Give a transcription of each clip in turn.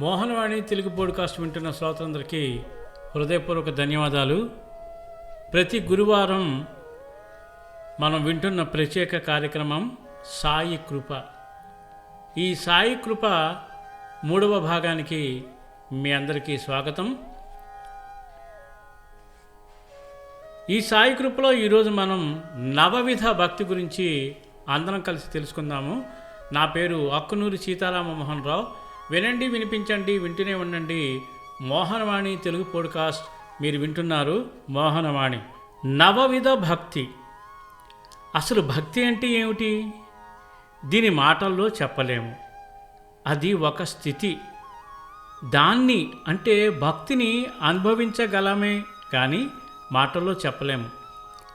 Mohanavani Telugu podcast వింటున్న శ్రోతలందరికీ హృదయపూర్వక ధన్యవాదాలు. ప్రతి గురువారం మనం వింటున్న ప్రత్యేక కార్యక్రమం సాయి కృప. ఈ సాయి కృప మూడవ భాగానికి మీ అందరికీ స్వాగతం. ఈ సాయి కృపలో ఈరోజు మనం నవవిధ భక్తి గురించి అందరం కలిసి తెలుసుకుందాము. నా పేరు అక్కునూరి సీతారామ మోహన్ రావు వినండి వినిపించండి వింటూనే ఉండండి. మోహనవాణి తెలుగు పోడ్కాస్ట్. మీరు వింటున్నారు మోహనవాణి. నవవిధ భక్తి. అసలు భక్తి అంటే ఏమిటి? దీని మాటల్లో చెప్పలేము. అది ఒక స్థితి. దాన్ని అంటే భక్తిని అనుభవించగలమే కానీ మాటల్లో చెప్పలేము.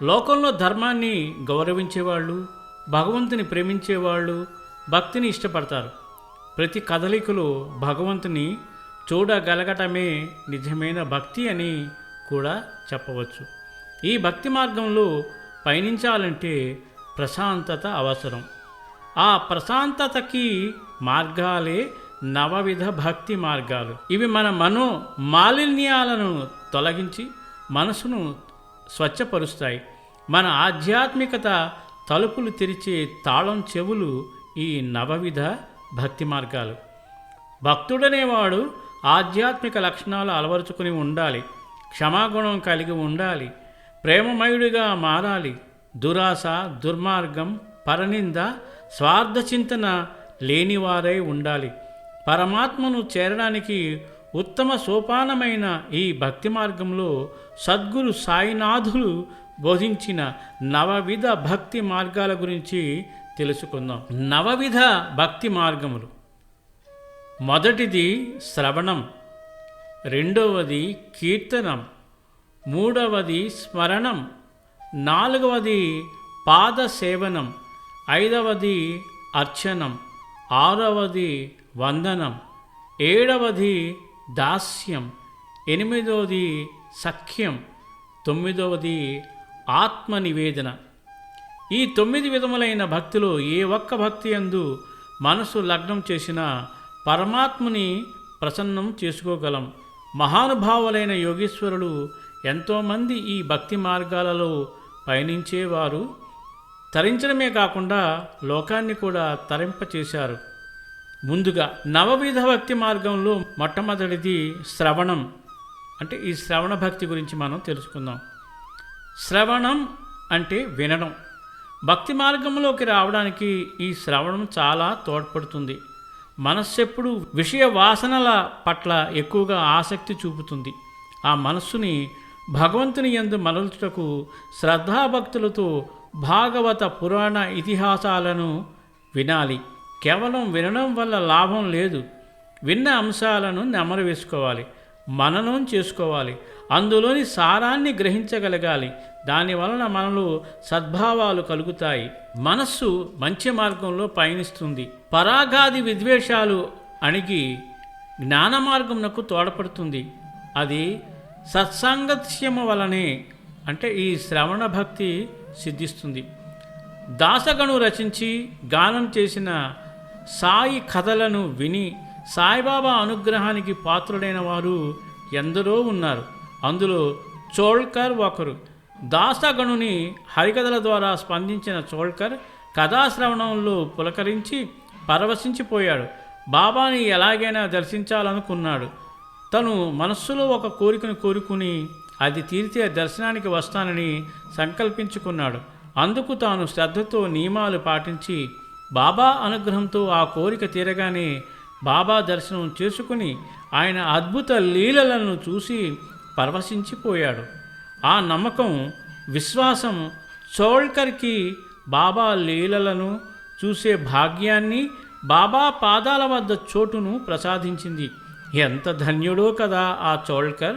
లోకంలో ధర్మాన్ని గౌరవించేవాళ్ళు భగవంతుని ప్రేమించేవాళ్ళు భక్తిని ఇష్టపడతారు. ప్రతి కదలికలో భగవంతుని చూడగలగటమే నిజమైన భక్తి అని కూడా చెప్పవచ్చు. ఈ భక్తి మార్గంలో పయనించాలంటే ప్రశాంతత అవసరం. ఆ ప్రశాంతతకి మార్గాలే నవవిధ భక్తి మార్గాలు. ఇవి మన మనో మాలిన్యాలను తొలగించి మనసును స్వచ్ఛపరుస్తాయి. మన ఆధ్యాత్మికత తలుపులు తెరిచే తాళం చెవులు ఈ నవవిధ భక్తి మార్గాలు. భక్తుడనేవాడు ఆధ్యాత్మిక లక్షణాలు అలవరుచుకుని ఉండాలి క్షమాగుణం కలిగి ఉండాలి ప్రేమమయుడిగా మారాలి దురాశ దుర్మార్గం పరనింద స్వార్థ చింతన లేనివారై ఉండాలి. పరమాత్మను చేరడానికి ఉత్తమ సోపానమైన ఈ భక్తి మార్గంలో సద్గురు సాయినాథులు బోధించిన నవవిధ భక్తి మార్గాల గురించి తెలుసుకుందాం. నవవిధ భక్తి మార్గములు. మొదటిది శ్రవణం. రెండవది కీర్తనం. మూడవది స్మరణం. నాలుగవది పాద సేవనం ఐదవది అర్చనం. ఆరవది వందనం. ఏడవది దాస్యం. ఎనిమిదవది సఖ్యం. తొమ్మిదవది ఆత్మ నివేదన ఈ తొమ్మిది విధములైన భక్తిలో ఏ ఒక్క భక్తి అందు మనసు లగ్నం చేసినా పరమాత్ముని ప్రసన్నం చేసుకోగలం. మహానుభావులైన యోగీశ్వరులు ఎంతోమంది ఈ భక్తి మార్గాలలో పయనించేవారు. తరించడమే కాకుండా లోకాన్ని కూడా తరింపచేశారు. ముందుగా నవవిధ భక్తి మార్గంలో మొట్టమొదటిది శ్రవణం. అంటే ఈ శ్రవణ భక్తి గురించి మనం తెలుసుకుందాం. శ్రవణం అంటే వినడం. భక్తి మార్గంలోకి రావడానికి ఈ శ్రవణం చాలా తోడ్పడుతుంది. మనస్సెప్పుడు విషయ వాసనల పట్ల ఎక్కువగా ఆసక్తి చూపుతుంది. ఆ మనస్సుని భగవంతుని యందు మరల్చుటకు శ్రద్ధాభక్తులతో భాగవత పురాణ ఇతిహాసాలను వినాలి. కేవలం వినడం వల్ల లాభం లేదు. విన్న అంశాలను నెమరు వేసుకోవాలి. మననం చేసుకోవాలి. అందులోని సారాన్ని గ్రహించగలగాలి. దాని వలన మనలో సద్భావాలు కలుగుతాయి. మనస్సు మంచి మార్గంలో పయనిస్తుంది. పరాగాది విద్వేషాలు అణిగి జ్ఞాన మార్గంనకు తోడ్పడుతుంది. అది సత్సాంగత్యము వలనే అంటే ఈ శ్రవణ భక్తి సిద్ధిస్తుంది. దాసగను రచించి గానం చేసిన సాయి కథలను విని సాయిబాబా అనుగ్రహానికి పాత్రుడైన వారు ఎందరో ఉన్నారు. అందులో చోల్కర్ ఒకరు. దాసగణుని హరికథల ద్వారా స్పందించిన చోల్కర్ కథాశ్రవణంలో పులకరించి పరవశించిపోయాడు. బాబాని ఎలాగైనా దర్శించాలనుకున్నాడు. తను మనస్సులో ఒక కోరికను కోరుకుని అది తీరితే దర్శనానికి వస్తానని సంకల్పించుకున్నాడు. అందుకు తాను శ్రద్ధతో నియమాలు పాటించి బాబా అనుగ్రహంతో ఆ కోరిక తీరగానే బాబా దర్శనం చేసుకుని ఆయన అద్భుత లీలలను చూసి పరవశించిపోయాడు. ఆ నమ్మకం విశ్వాసం చోల్కర్కి బాబా లీలలను చూసే భాగ్యాన్ని బాబా పాదాల వద్ద చోటును ప్రసాదించింది. ఎంత ధన్యుడో కదా ఆ చోల్కర్.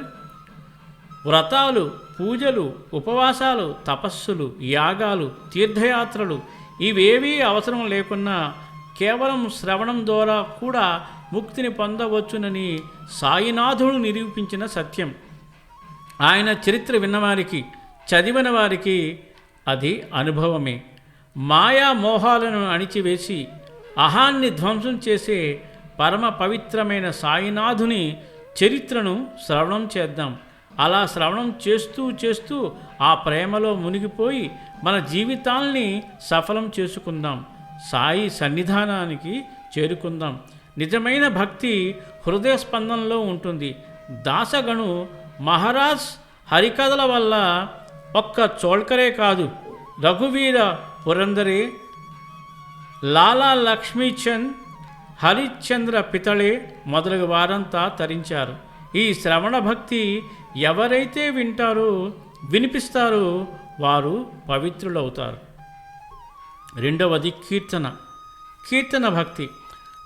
వ్రతాలు పూజలు ఉపవాసాలు తపస్సులు యాగాలు తీర్థయాత్రలు ఇవేవీ అవసరం లేకున్నా కేవలం శ్రవణం ద్వారా కూడా ముక్తిని పొందవచ్చునని సాయినాథుడు నిరూపించిన సత్యం. ఆయన చరిత్ర విన్నవారికి చదివిన వారికి అది అనుభవమే. మాయా మోహాలను అణిచివేసి అహాన్ని ధ్వంసం చేసే పరమ పవిత్రమైన సాయినాథుని చరిత్రను శ్రవణం చేద్దాం. అలా శ్రవణం చేస్తూ చేస్తూ ఆ ప్రేమలో మునిగిపోయి మన జీవితాల్ని సఫలం చేసుకుందాం. సాయి సన్నిధానానికి చేరుకుందాం. నిజమైన భక్తి హృదయ స్పందనలో ఉంటుంది. దాసగణు మహారాజ్ హరికథల వల్ల ఒక్క చోల్కరే కాదు రఘువీర పురందరే లాలా లక్ష్మీచంద్ హరిశ్చంద్ర పితళే మొదలగు వారంతా తరించారు. ఈ శ్రవణ భక్తి ఎవరైతే వింటారో వినిపిస్తారో వారు పవిత్రులవుతారు. రెండవది కీర్తన. కీర్తన భక్తి.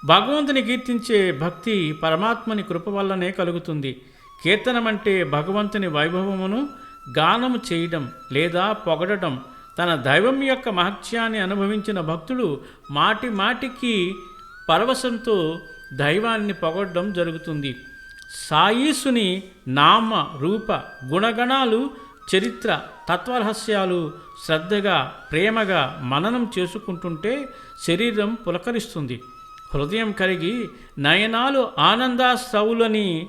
భగవంతుని కీర్తించే భక్తి పరమాత్మని కృప వల్లనే కలుగుతుంది. కీర్తనం అంటే భగవంతుని వైభవమును గానము చేయడం లేదా పొగడటం. తన దైవం యొక్క మహత్యాన్ని అనుభవించిన భక్తుడు మాటి మాటికి పరవశంతో దైవాన్ని పొగడడం జరుగుతుంది. సాయీసుని నామ రూప గుణగణాలు చరిత్ర తత్వరహస్యాలు శ్రద్ధగా ప్రేమగా మననం చేసుకుంటుంటే శరీరం పులకరిస్తుంది. హృదయం కరిగి నయనాలు ఆనందాశ్రవులని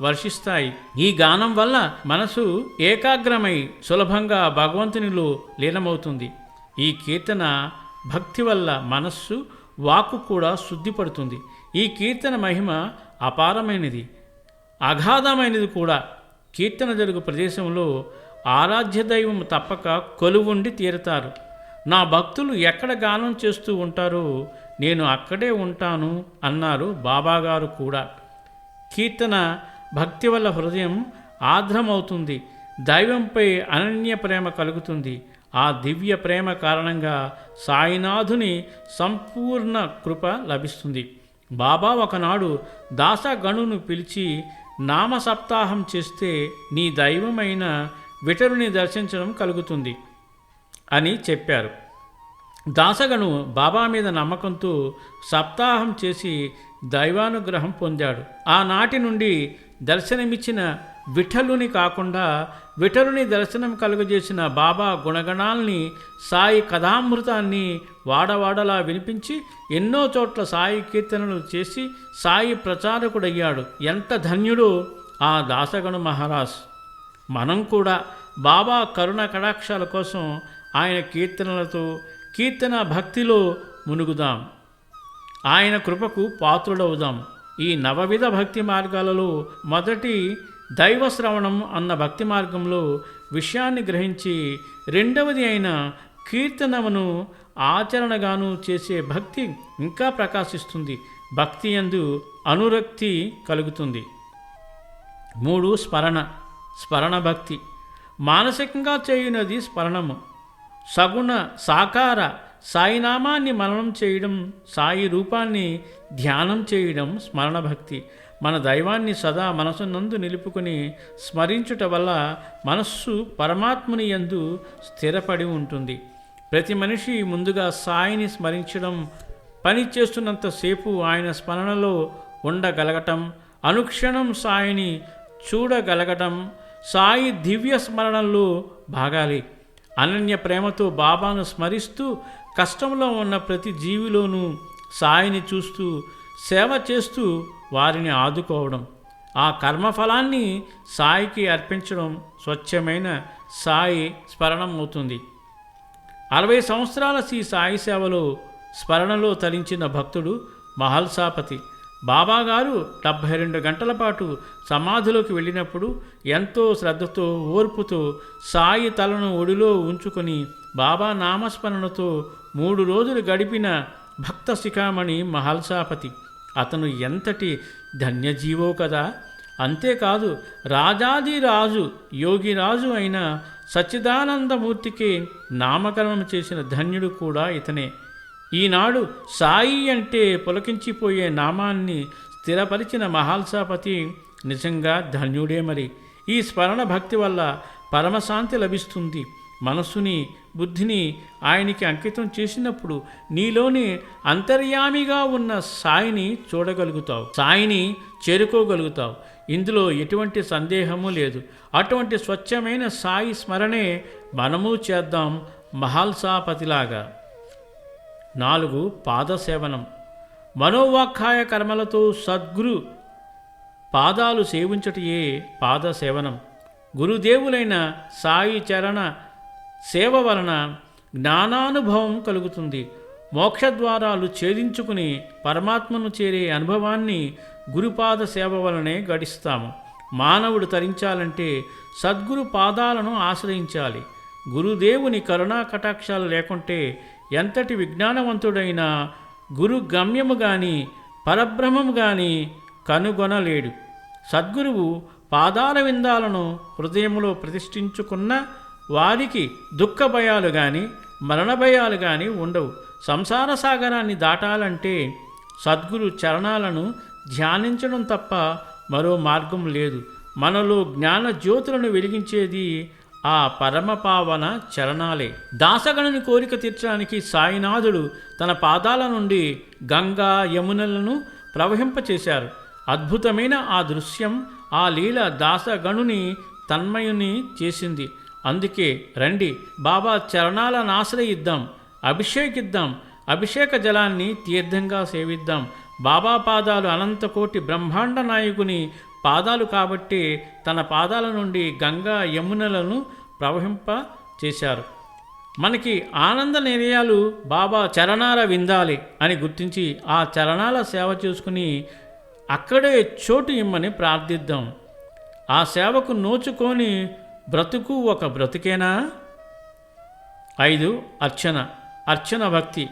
వర్షిస్తాయి. ఈ గానం వల్ల మనసు ఏకాగ్రమై సులభంగా భగవంతునిలో లీనమవుతుంది. ఈ కీర్తన భక్తి వల్ల మనస్సు వాక్కు కూడా శుద్ధిపడుతుంది. ఈ కీర్తన మహిమ అపారమైనది. అగాధమైనది కూడా. కీర్తన జరుగు ప్రదేశంలో ఆరాధ్య దైవం తప్పక కొలువుండి తీరతారు. నా భక్తులు ఎక్కడ గానం చేస్తూ ఉంటారో నేను అక్కడే ఉంటాను అన్నారు బాబాగారు కూడా. కీర్తన భక్తి వల్ల హృదయం ఆర్ద్రమవుతుంది. దైవంపై అనన్య ప్రేమ కలుగుతుంది. ఆ దివ్య ప్రేమ కారణంగా సాయినాథుని సంపూర్ణ కృప లభిస్తుంది. బాబా ఒకనాడు దాసగణును పిలిచి నామ సప్తాహం చేస్తే నీ దైవమైన విటరుని దర్శించడం కలుగుతుంది అని చెప్పారు. దాసగను బాబా మీద నమ్మకంతో సప్తాహం చేసి దైవానుగ్రహం పొందాడు. ఆనాటి నుండి దర్శనమిచ్చిన విఠలుని కాకుండా విఠలుని దర్శనం కలుగజేసిన బాబా గుణగణాల్ని సాయి కథామృతాన్ని వాడవాడలా వినిపించి ఎన్నో చోట్ల సాయి కీర్తనలు చేసి సాయి ప్రచారకుడయ్యాడు. ఎంత ధన్యుడో ఆ దాసగణు మహారాజ్. మనం కూడా బాబా కరుణ కటాక్షాల కోసం ఆయన కీర్తనలతో కీర్తన భక్తిలో మునుగుదాం. ఆయన కృపకు పాత్రుడవుదాం. ఈ నవవిధ భక్తి మార్గాలలో మొదటి దైవ శ్రవణం అన్న భక్తి మార్గంలో విషయాన్ని గ్రహించి రెండవది అయిన కీర్తనమును ఆచరణగాను చేసే భక్తి ఇంకా ప్రకాశిస్తుంది. భక్తి యందు అనురక్తి కలుగుతుంది. మూడు స్మరణ. స్మరణ భక్తి. మానసికంగా చేయునది స్మరణము. సగుణ సాకార సాయినామాన్ని మననం చేయడం సాయి రూపాన్ని ధ్యానం చేయడం స్మరణ భక్తి మన దైవాన్ని సదా మనసునందు నిలుపుకొని స్మరించుట వల్ల మనస్సు పరమాత్ముని యందు స్థిరపడి ఉంటుంది. ప్రతి మనిషి ముందుగా సాయిని స్మరించడం పని చేస్తున్నంతసేపు ఆయన స్మరణలో ఉండగలగటం అనుక్షణం సాయిని చూడగలగటం సాయి దివ్య స్మరణలో భాగాలి. అనన్య ప్రేమతో బాబాను స్మరిస్తూ కష్టంలో ఉన్న ప్రతి జీవిలోనూ సాయిని చూస్తూ సేవ చేస్తూ వారిని ఆదుకోవడం. ఆ కర్మఫలాన్ని సాయికి అర్పించడం స్వచ్ఛమైన సాయి స్మరణం అవుతుంది. అరవై సంవత్సరాల శ్రీ సాయి సేవలో స్మరణలో తరించిన భక్తుడు మహల్సాపతి. బాబాగారు డెబ్భై రెండు గంటల పాటు సమాధిలోకి వెళ్ళినప్పుడు ఎంతో శ్రద్ధతో ఓర్పుతో సాయి తలను ఒడిలో ఉంచుకొని బాబా నామస్మరణతో మూడు రోజులు గడిపిన భక్త శిఖామణి మహల్సాపతి అతను ఎంతటి ధన్యజీవో కదా. అంతేకాదు రాజాదిరాజు యోగిరాజు అయిన సచ్చిదానందమూర్తికి నామకరణం చేసిన ధన్యుడు కూడా ఇతనే. ఈనాడు సాయి అంటే పులకించిపోయే నామాన్ని స్థిరపరిచిన మహాల్సాపతి నిజంగా ధన్యుడే మరి. ఈ స్మరణ భక్తి వల్ల పరమశాంతి లభిస్తుంది. మనస్సుని బుద్ధిని ఆయనకి అంకితం చేసినప్పుడు నీలోని అంతర్యామిగా ఉన్న సాయిని చూడగలుగుతావు. సాయిని చేరుకోగలుగుతావు. ఇందులో ఎటువంటి సందేహము లేదు. అటువంటి స్వచ్ఛమైన సాయి స్మరణే మనము చేద్దాం మహాల్సాపతిలాగా. నాలుగు పాదసేవనం. మనోవాఖ్యాయ కర్మలతో సద్గురు పాదాలు సేవించటయే పాద సేవనం గురుదేవులైన సాయి చరణ సేవ వలన జ్ఞానానుభవం కలుగుతుంది. మోక్షద్వారాలు ఛేదించుకుని పరమాత్మను చేరే అనుభవాన్ని గురుపాద సేవ వలనే గడిస్తాము. మానవుడు తరించాలంటే సద్గురు పాదాలను ఆశ్రయించాలి. గురుదేవుని కరుణా కటాక్షాలు లేకుంటే ఎంతటి విజ్ఞానవంతుడైనా గురు గమ్యము గాని పరబ్రహ్మము గాని కనుగొనలేడు. సద్గురువు పాదాల విందాలను హృదయంలో ప్రతిష్ఠించుకున్న వారికి దుఃఖ భయాలు కానీ మరణ భయాలు కానీ ఉండవు. సంసార సాగరాన్ని దాటాలంటే సద్గురు చరణాలను ధ్యానించడం తప్ప మరో మార్గం లేదు. మనలో జ్ఞాన జ్యోతులను వెలిగించేది ఆ పరమపావన చరణాలే. దాసగణని కోరిక తీర్చడానికి సాయినాథుడు తన పాదాల నుండి గంగా యమునలను ప్రవహింపచేశారు. అద్భుతమైన ఆ దృశ్యం ఆ లీల దాసగణుని తన్మయుని చేసింది. అందుకే రండి బాబా చరణాలను ఆశ్రయిద్దాం అభిషేకిద్దాం అభిషేక జలాన్ని తీర్థంగా సేవిద్దాం. బాబా పాదాలు అనంతకోటి బ్రహ్మాండ నాయకుని పాదాలు కాబట్టి తన పాదాల నుండి గంగా యమునలను ప్రవహింప చేశారు. మనకి ఆనంద నిలయాలు బాబా చరణాల విందాలి అని గుర్తించి ఆ చరణాల సేవ చేసుకుని అక్కడే చోటు ఇమ్మని ప్రార్థిద్దాం. ఆ సేవకు నోచుకొని బ్రతుకు ఒక బ్రతుకేనా? ఐదు అర్చన. అర్చన భక్తి.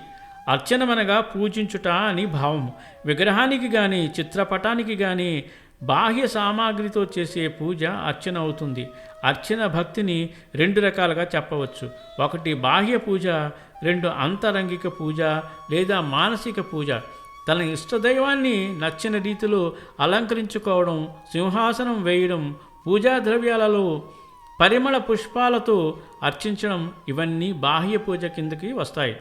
అర్చనమనగా పూజించుట అని భావం. విగ్రహానికి కానీ చిత్రపటానికి కానీ బాహ్య సామాగ్రితో చేసే పూజ అర్చన అవుతుంది. అర్చన భక్తిని రెండు రకాలుగా చెప్పవచ్చు. ఒకటి బాహ్య పూజ రెండు అంతరంగిక పూజ లేదా మానసిక పూజ. తన ఇష్టదైవాన్ని నచ్చిన రీతిలో అలంకరించుకోవడం సింహాసనం వేయడం పూజా ద్రవ్యాలలో పరిమళ పుష్పాలతో అర్చించడం ఇవన్నీ బాహ్య పూజ కిందకి వస్తాయి.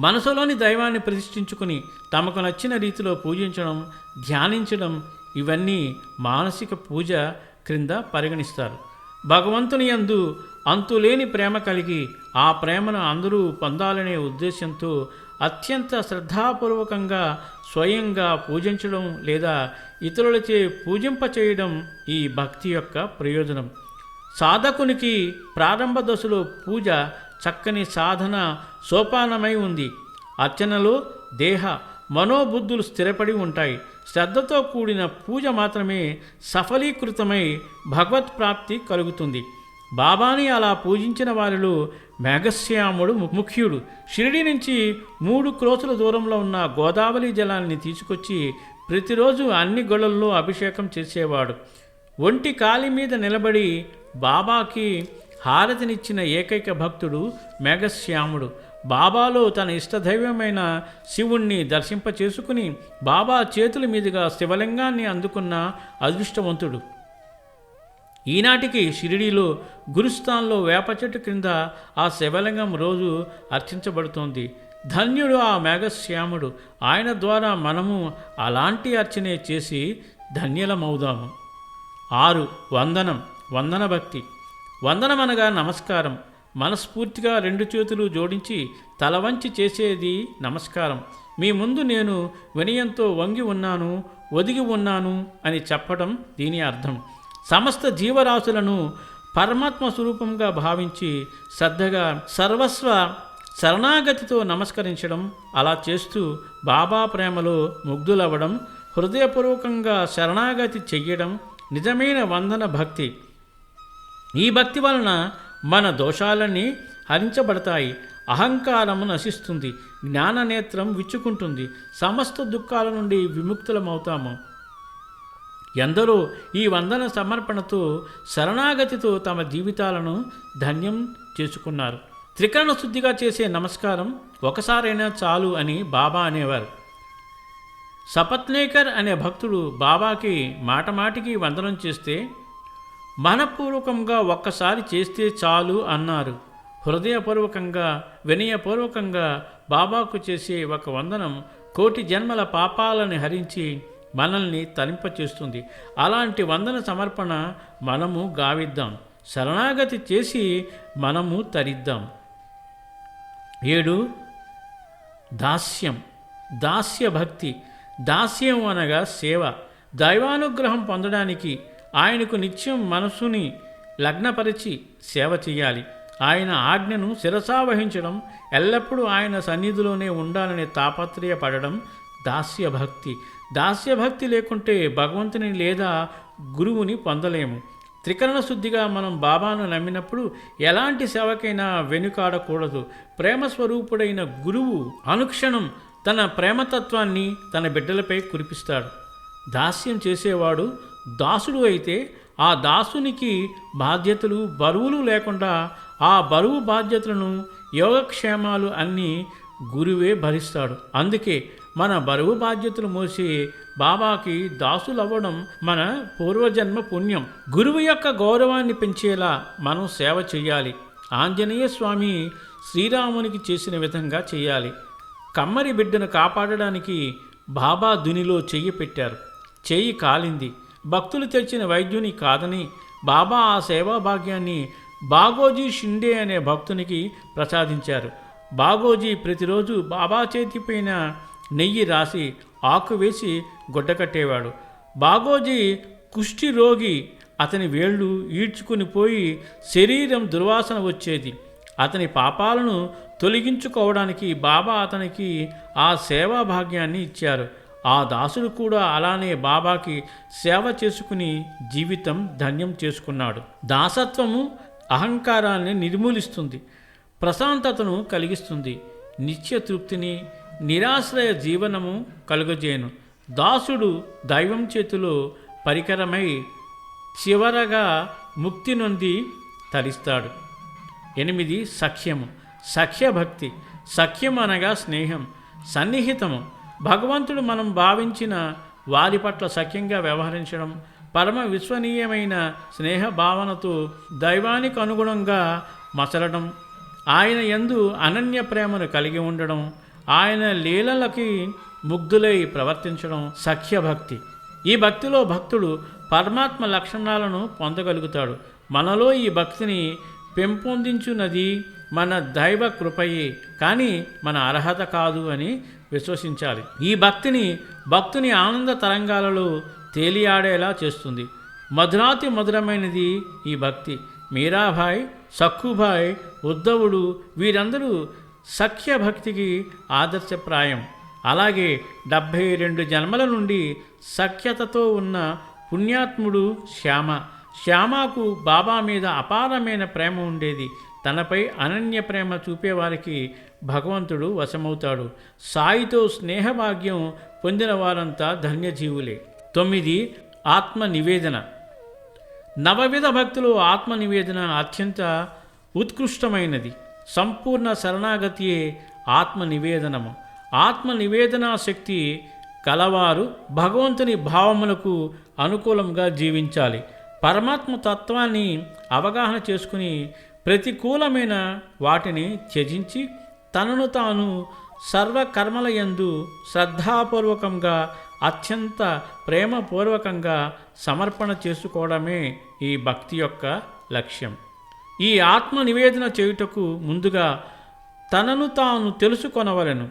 మనసులోని దైవాన్ని ప్రతిష్ఠించుకుని తమకు నచ్చిన రీతిలో పూజించడం ధ్యానించడం ఇవన్నీ మానసిక పూజ క్రింద పరిగణిస్తారు. భగవంతుని యందు అంతులేని ప్రేమ కలిగి ఆ ప్రేమను అందరూ పొందాలనే ఉద్దేశంతో అత్యంత శ్రద్ధాపూర్వకంగా స్వయంగా పూజించడం లేదా ఇతరులచే పూజింప చేయడం ఈ భక్తి యొక్క ప్రయోజనం. సాధకునికి ప్రారంభ దశలో పూజ చక్కని సాధన సోపానమై ఉంది. అర్చనలో దేహ మనోబుద్ధులు స్థిరపడి ఉంటాయి. శ్రద్ధతో కూడిన పూజ మాత్రమే సఫలీకృతమై భగవత్ ప్రాప్తి కలుగుతుంది. బాబాని అలా పూజించిన వారిలో మేఘశ్యాముడు ముఖ్యుడు. షిరిడి నుంచి మూడు క్రోసుల దూరంలో ఉన్న గోదావరి జలాన్ని తీసుకొచ్చి ప్రతిరోజు అన్ని గొడవల్లో అభిషేకం చేసేవాడు. ఒంటి కాలి మీద నిలబడి బాబాకి హారతినిచ్చిన ఏకైక భక్తుడు మేఘశ్యాముడు. బాబాలో తన ఇష్టదైవమైన శివుణ్ణి దర్శింప చేసుకుని బాబా చేతుల మీదుగా శివలింగాన్ని అందుకున్న అదృష్టవంతుడు. ఈనాటికి షిరిడీలో గురుస్థాన్లో వేప చెట్టు క్రింద ఆ శివలింగం రోజు అర్చించబడుతోంది. ధన్యుడు ఆ మేఘశ్యాముడు. ఆయన ద్వారా మనము అలాంటి అర్చనే చేసి ధన్యులమవుదాము. ఆరు వందనం వందన భక్తి. వందనమనగా నమస్కారం. మనస్ఫూర్తిగా రెండు చేతులు జోడించి తల వంచి చేసేది నమస్కారం. మీ ముందు నేను వినయంతో వంగి ఉన్నాను ఒదిగి ఉన్నాను అని చెప్పడం దీని అర్థం. సమస్త జీవరాశులను పరమాత్మ స్వరూపంగా భావించి శ్రద్ధగా సర్వస్వ శరణాగతితో నమస్కరించడం అలా చేస్తూ బాబా ప్రేమలో ముగ్ధులవ్వడం హృదయపూర్వకంగా శరణాగతి చెయ్యడం నిజమైన వందన భక్తి. ఈ భక్తి వలన మన దోషాలన్నీ హరించబడతాయి. అహంకారము నశిస్తుంది. జ్ఞాననేత్రం విచ్చుకుంటుంది. సమస్త దుఃఖాల నుండి విముక్తులమవుతాము. ఎందరో ఈ వందన సమర్పణతో శరణాగతితో తమ జీవితాలను ధన్యం చేసుకున్నారు. త్రికరణ శుద్ధిగా చేసే నమస్కారం ఒకసారైనా చాలు అని బాబా అనేవారు. సపత్నేకర్ అనే భక్తుడు బాబాకి మాటమాటికి వందనం చేస్తే మనపూర్వకంగా ఒక్కసారి చేస్తే చాలు అన్నారు. హృదయపూర్వకంగా వినయపూర్వకంగా బాబాకు చేసే ఒక వందనం కోటి జన్మల పాపాలను హరించి మనల్ని తలింపచేస్తుంది అలాంటి వందన సమర్పణ మనము గావిద్దాం. శరణాగతి చేసి మనము తరిద్దాం. ఏడు దాస్యం. దాస్య భక్తి దాస్యం అనగా సేవ. దైవానుగ్రహం పొందడానికి ఆయనకు నిత్యం మనసుని లగ్నపరిచి సేవ చేయాలి. ఆయన ఆజ్ఞను శిరసావహించడం ఎల్లప్పుడూ ఆయన సన్నిధిలోనే ఉండాలనే తాపత్రయపడడం దాస్య భక్తి దాస్య భక్తి లేకుంటే భగవంతుని లేదా గురువుని పొందలేము. త్రికరణ శుద్ధిగా మనం బాబాను నమ్మినప్పుడు ఎలాంటి సేవకైనా వెనుకాడకూడదు. ప్రేమ స్వరూపుడైన గురువు అనుక్షణం తన ప్రేమతత్వాన్ని తన బిడ్డలపై కురిపిస్తాడు. దాస్యం చేసేవాడు దాసుడు అయితే ఆ దాసునికి బాధ్యతలు బరువులు లేకుండా ఆ బరువు బాధ్యతలను యోగక్షేమాలు అన్నీ గురువే భరిస్తాడు. అందుకే మన బరువు బాధ్యతలు మోసి బాబాకి దాసులవ్వడం మన పూర్వజన్మ పుణ్యం. గురువు యొక్క గౌరవాన్ని పెంచేలా మనం సేవ చేయాలి ఆంజనేయ స్వామి శ్రీరామునికి చేసిన విధంగా చేయాలి కమ్మరి బిడ్డను కాపాడడానికి బాబా దునిలో చెయ్యి పెట్టారు. చెయ్యి కాలింది. భక్తులు తెచ్చిన వైద్యుని కాదని బాబా ఆ సేవా భాగ్యాన్ని బాగోజీ షిండే అనే భక్తునికి ప్రసాదించారు. బాగోజీ ప్రతిరోజు బాబా చేతిపైన నెయ్యి రాసి ఆకు వేసి గుడ్డ కట్టేవాడు. బాగోజీ కుష్టి రోగి అతని వేళ్ళు ఈడ్చుకుని పోయి శరీరం దుర్వాసన వచ్చేది. అతని పాపాలను తొలగించుకోవడానికి బాబా అతనికి ఆ సేవా భాగ్యాన్ని ఇచ్చారు. ఆ దాసుడు కూడా అలానే బాబాకి సేవ చేసుకుని జీవితం ధన్యం చేసుకున్నాడు. దాసత్వము అహంకారాన్ని నిర్మూలిస్తుంది. ప్రశాంతతను కలిగిస్తుంది. నిత్య తృప్తిని నిరాశ్రయ జీవనము కలుగజేయను. దాసుడు దైవం చేతిలో పరికరమై చివరగా ముక్తి నొంది తరిస్తాడు. ఎనిమిది సఖ్యము. సఖ్యభక్తి. సఖ్యం అనగా స్నేహం. సన్నిహితము. భగవంతుడు మనం భావించిన వారి పట్ల సఖ్యంగా వ్యవహరించడం పరమ విశ్వనీయమైన స్నేహ భావనతో దైవానికి అనుగుణంగా మసలడం ఆయన యందు అనన్య ప్రేమను కలిగి ఉండడం ఆయన లీలలకి ముగ్ధులై ప్రవర్తించడం సఖ్యభక్తి. ఈ భక్తిలో భక్తుడు పరమాత్మ లక్షణాలను పొందగలుగుతాడు. మనలో ఈ భక్తిని పెంపొందించున్నది మన దైవ కృపయే కానీ మన అర్హత కాదు అని విశ్వసించాలి. ఈ భక్తిని భక్తుని ఆనంద తరంగాలలో తేలియాడేలా చేస్తుంది. మధురాతి మధురమైనది ఈ భక్తి. మీరాభాయ్ సక్కుభాయ్ ఉద్ధవుడు వీరందరూ సఖ్య భక్తికి ఆదర్శప్రాయం. అలాగే డెబ్భై రెండు జన్మల నుండి సఖ్యతతో ఉన్న పుణ్యాత్ముడు శ్యామ. శ్యామకు బాబా మీద అపారమైన ప్రేమ ఉండేది. తనపై అనన్య ప్రేమ చూపేవారికి భగవంతుడు వశమవుతాడు. సాయితో స్నేహభాగ్యం పొందిన వారంతా ధన్యజీవులే. తొమ్మిది ఆత్మ నివేదన నవవిధ భక్తులు ఆత్మ నివేదన అత్యంత ఉత్కృష్టమైనది. సంపూర్ణ శరణాగతియే ఆత్మ నివేదనము ఆత్మ నివేదనా శక్తి కలవారు భగవంతుని భావములకు అనుకూలంగా జీవించాలి. పరమాత్మ తత్వాన్ని అవగాహన చేసుకుని ప్రతికూలమైన వాటిని త్యజించి తనను తాను సర్వకర్మల యందు శ్రద్ధాపూర్వకంగా అత్యంత ప్రేమపూర్వకంగా సమర్పణ చేసుకోవడమే ఈ భక్తి యొక్క లక్ష్యం. ఈ ఆత్మ నివేదన చేయుటకు ముందుగా తనను తాను తెలుసుకొనవలెను.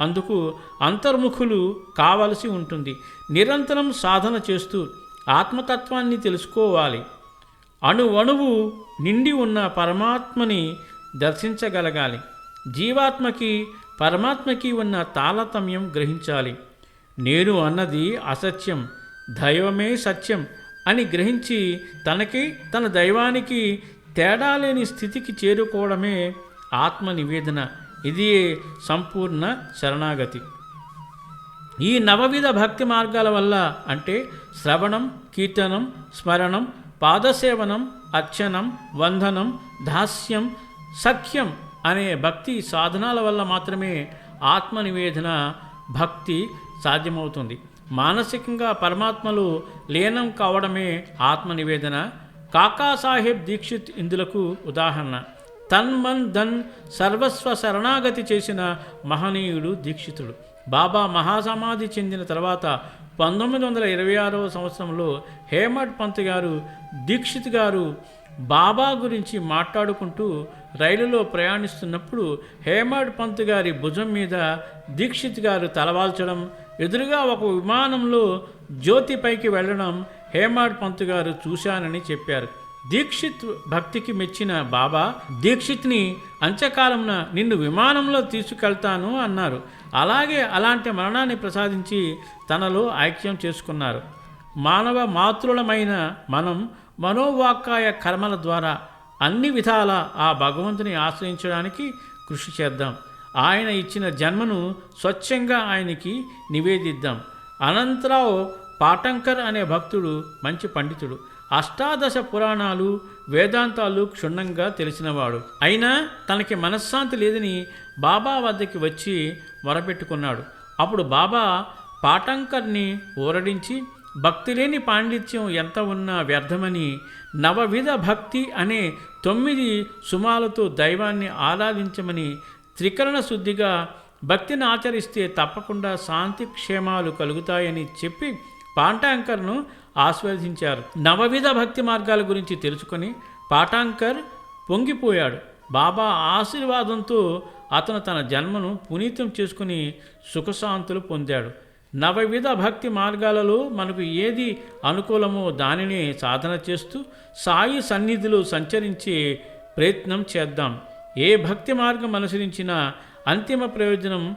అందుకు అంతర్ముఖులు కావలసి ఉంటుంది. నిరంతరం సాధన చేస్తూ ఆత్మతత్వాన్ని తెలుసుకోవాలి. అణు అణువు నిండి ఉన్న పరమాత్మని దర్శించగలగాలి. జీవాత్మకి పరమాత్మకి ఉన్న తారతమ్యం గ్రహించాలి. నేను అన్నది అసత్యం దైవమే సత్యం అని గ్రహించి తనకి తన దైవానికి తేడా లేని స్థితికి చేరుకోవడమే ఆత్మ నివేదన ఇది సంపూర్ణ శరణాగతి. ఈ నవవిధ భక్తి మార్గాల వల్ల అంటే శ్రవణం కీర్తనం స్మరణం పాదసేవనం అర్చనం వందనం దాస్యం సఖ్యం అనే భక్తి సాధనాల వల్ల మాత్రమే ఆత్మ నివేదన భక్తి సాధ్యమవుతుంది. మానసికంగా పరమాత్మలు లీనం కావడమే ఆత్మ నివేదన కాకాసాహెబ్ దీక్షిత్ ఇందులకు ఉదాహరణ. తన్మన్ ధన్ సర్వస్వ శరణాగతి చేసిన మహనీయుడు దీక్షితుడు. బాబా మహాసమాధి చెందిన తర్వాత పంతొమ్మిది వందల ఇరవై ఆరవ సంవత్సరంలో హేమడ్ పంత్ గారు దీక్షిత్ గారు బాబా గురించి మాట్లాడుకుంటూ రైలులో ప్రయాణిస్తున్నప్పుడు హేమడ్ పంత్ గారి భుజం మీద దీక్షిత్ గారు తలవాల్చడం ఎదురుగా ఒక విమానంలో జ్యోతి పైకి వెళ్ళడం హేమాడ్ పంత్ గారు చూశానని చెప్పారు. దీక్షిత్ భక్తికి మెచ్చిన బాబా దీక్షిత్ని అంత్యకాలంన నిన్ను విమానంలో తీసుకెళ్తాను అన్నారు. అలాగే అలాంటి మరణాన్ని ప్రసాదించి తనలో ఐక్యం చేసుకున్నారు. మానవ మాతృలమైన మనం మనోవాక్కాయ కర్మల ద్వారా అన్ని విధాల ఆ భగవంతుని ఆశ్రయించడానికి కృషి చేద్దాం. ఆయన ఇచ్చిన జన్మను స్వచ్ఛంగా ఆయనకి నివేదిద్దాం. అనంతరావు పాటంకర్ అనే భక్తుడు మంచి పండితుడు. అష్టాదశ పురాణాలు వేదాంతాలు క్షుణ్ణంగా తెలిసినవాడు. అయినా తనకి మనశ్శాంతి లేదని బాబా వద్దకి వచ్చి వరపెట్టుకున్నాడు అప్పుడు బాబా పాటంకర్ని ఊరడించి భక్తి లేని పాండిత్యం ఎంత ఉన్నా వ్యర్థమని నవవిధ భక్తి అనే తొమ్మిది సుమాలతో దైవాన్ని ఆరాధించమని త్రికరణ శుద్ధిగా భక్తిని ఆచరిస్తే తప్పకుండా శాంతి క్షేమాలు కలుగుతాయని చెప్పి పాటాంకర్ను ఆస్వాదించారు. నవవిధ భక్తి మార్గాల గురించి తెలుసుకొని పాటాంకర్ పొంగిపోయాడు. బాబా ఆశీర్వాదంతో అతను తన జన్మను పునీతం చేసుకుని సుఖశాంతులు పొందాడు. నవవిధ భక్తి మార్గాలలో మనకు ఏది అనుకూలమో దానిని సాధన చేస్తూ సాయి సన్నిధిలో సంచరించే ప్రయత్నం చేద్దాం. ఏ భక్తి మార్గం అనుసరించినా అంతిమ ప్రయోజనం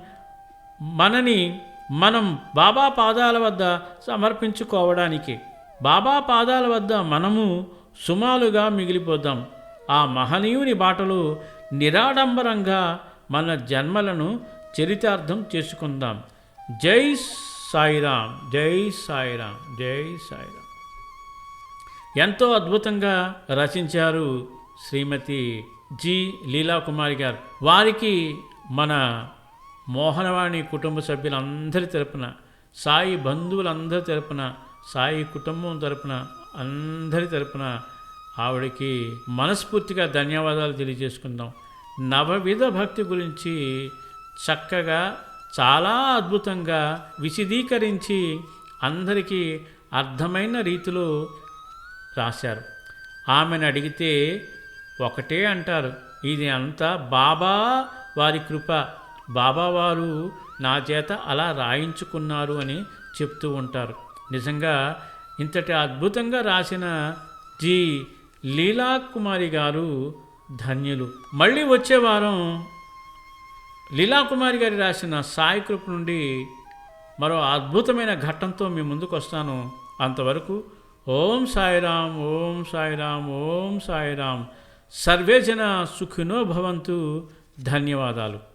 మనని మనం బాబా పాదాల వద్ద సమర్పించుకోవడానికి. బాబా పాదాల వద్ద మనము సుమాలుగా మిగిలిపోదాం ఆ మహనీయుని బాటలు నిరాడంబరంగా మన జన్మలను చరితార్థం చేసుకుందాం. జై సాయిరాం జై సాయిరాం జై సాయిరాం. ఎంతో అద్భుతంగా రచించారు శ్రీమతి జి లీలాకుమారి గారు. వారికి మన మోహనవాణి కుటుంబ సభ్యులందరి తరపున సాయి బంధువులందరి తరపున సాయి కుటుంబం తరపున అందరి తరపున ఆవిడకి మనస్ఫూర్తిగా ధన్యవాదాలు తెలియజేసుకుందాం. నవవిధ భక్తి గురించి చక్కగా చాలా అద్భుతంగా విశదీకరించి అందరికీ అర్థమైన రీతిలో రాశారు. ఆమెను అడిగితే ఒకటే అంటారు ఇది అంతా బాబా వారి కృప బాబా వారు నా చేత అలా రాయించుకున్నారు అని చెప్తూ ఉంటారు. నిజంగా ఇంతటి అద్భుతంగా రాసిన జి. లీలాకుమారి గారు ధన్యులు. మళ్ళీ వచ్చే వారం లీలాకుమారి గారి రాసిన సాయి కృప నుండి మరో అద్భుతమైన ఘట్టంతో మీ ముందుకు వస్తాను. అంతవరకు ఓం సాయిరాం ఓం సాయిరాం ఓం సాయిరాం. సర్వేజన సుఖినో భవంతు. ధన్యవాదాలు.